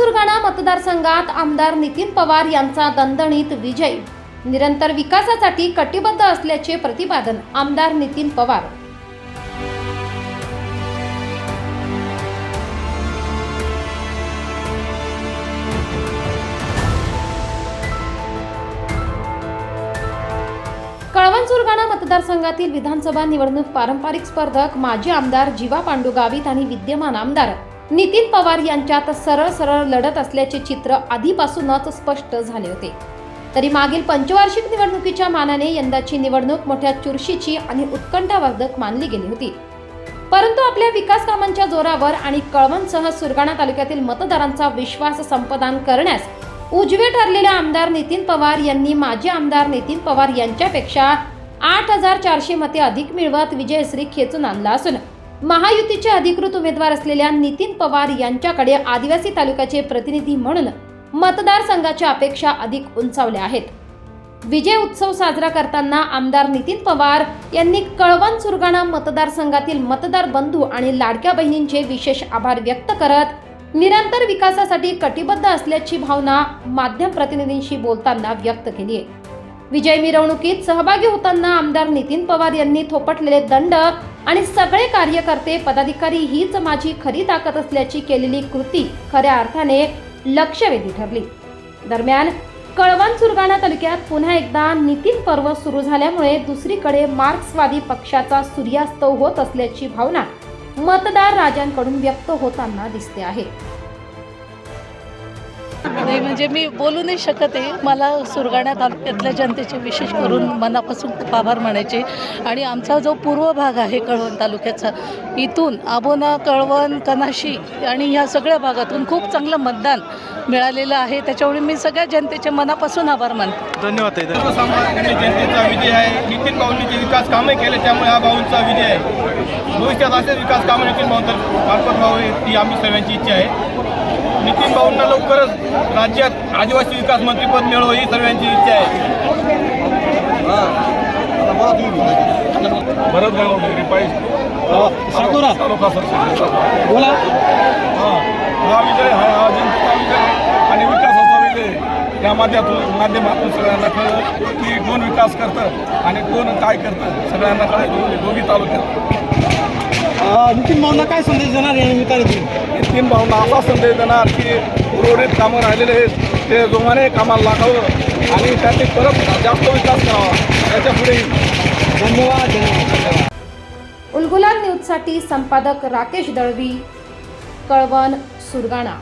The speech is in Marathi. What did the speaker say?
सुरगाणा मतदारसंघात आमदार नितीन पवार यांचा दणदणीत विजय. निरंतर विकासासाठी कटिबद्ध असल्याचे प्रतिपादन आमदार नितीन पवार. कळवण सुरगाणा मतदारसंघातील विधानसभा निवडणूक पारंपरिक स्पर्धक माजी आमदार जीवा पांडू गावित आणि विद्यमान आमदार नितीन पवार यांच्यात सरळ सरळ लढत असल्याचे चित्र आधीपासूनच स्पष्ट झाले होते. तरी मागील पंचवार्षिक निवडणुकीच्या मानाने यंदाची निवडणूक मोठ्या चुरशीची आणि उत्कंठावर्धक मानली गेली होती. परंतु आपल्या विकास कामांच्या जोरावर आणि कळवणसह सुरगाणा तालुक्यातील मतदारांचा विश्वास संपादन करण्यास उजवे ठरलेले आमदार नितीन पवार यांनी माजी आमदार नितीन पवार यांच्यापेक्षा आठ हजार चारशे मते अधिक मिळवत विजयश्री खेचून आणला असून महायुतीचे अधिकृत उमेदवार असलेल्या नितीन पवार यांच्याकडे आदिवासी तालुक्याचे प्रतिनिधी म्हणून मतदारसंघाच्या अपेक्षा अधिक उंचावल्या आहेत. विजय उत्सव साजरा करताना आमदार नितीन पवार यांनी कळवण सुरगाणा मतदारसंघातील मतदार बंधू आणि लाडक्या बहिणींचे विशेष आभार व्यक्त करत निरंतर विकासासाठी कटिबद्ध असल्याची भावना माध्यम प्रतिनिधींशी बोलताना व्यक्त केली आहे. विजय मिरवणुकीत सहभागी होताना आमदार नितीन पवार यांनी थोपटलेले दंड आणि सगळे कार्यकर्ते पदाधिकारी हीच माझी खरी ताकद असल्याची केलेली कृती खऱ्या अर्थाने लक्षवेधी ठरली. दरम्यान कळवण सुरगाणा तालुक्यात पुन्हा एकदा नितीन पर्व सुरू झाल्यामुळे दुसरीकडे मार्क्सवादी पक्षाचा सूर्यास्त होत असल्याची भावना मतदार राजांकडून व्यक्त होताना दिसते आहे. नाही म्हणजे मी बोलू नाही शकत आहे. मला सुरगाणा तालुक्यातल्या जनतेचे विशेष करून मनापासून खूप आभार मानायचे. आणि आमचा जो पूर्व भाग आहे कळवण तालुक्याचा इथून आबोना कळवण कनाशी आणि ह्या सगळ्या भागातून खूप चांगलं मतदान मिळालेलं आहे. त्याच्यामुळे मी सगळ्या जनतेचे मनापासून आभार मानतो. धन्यवाद ताई जनतेचा विजय आहे. नितीन भाऊंनी विकास कामे केले त्यामुळे हा बाऊंचा विजय आहे. भविष्यात असेच विकास कामं नितीन बाऊंतर मार्फत व्हावे ती आम्ही सगळ्यांची इच्छा आहे. नितीन भाऊंना लवकरच राज्यात आदिवासी विकास मंत्रीपद मिळो ही सर्वांची इच्छा आहे. भरत गाव साकोरा. तालुका सरकार बोला. हा. हा विजय हा हा जनतेचा विजय आणि विकासाचा विजय या माध्यमातून माध्यमातून सगळ्यांना कळलं की कोण विकास करतं आणि कोण काय करतं सगळ्यांना कळलं दोघी तालुक्यात. नितीन भाऊंना काय संदेश देणार या निमित्ताने हे तीन भावना असा संदेश देणार की उर्वरित कामं राहिलेले आहेत ते जोमाने कामाला लागावं आणि त्यांनी परत जास्त विकास करावा त्याच्या पुढे धन्यवाद धन्यवाद. उलगुलाल न्यूजसाठी संपादक राकेश दळवी कळवण सुरगाणा.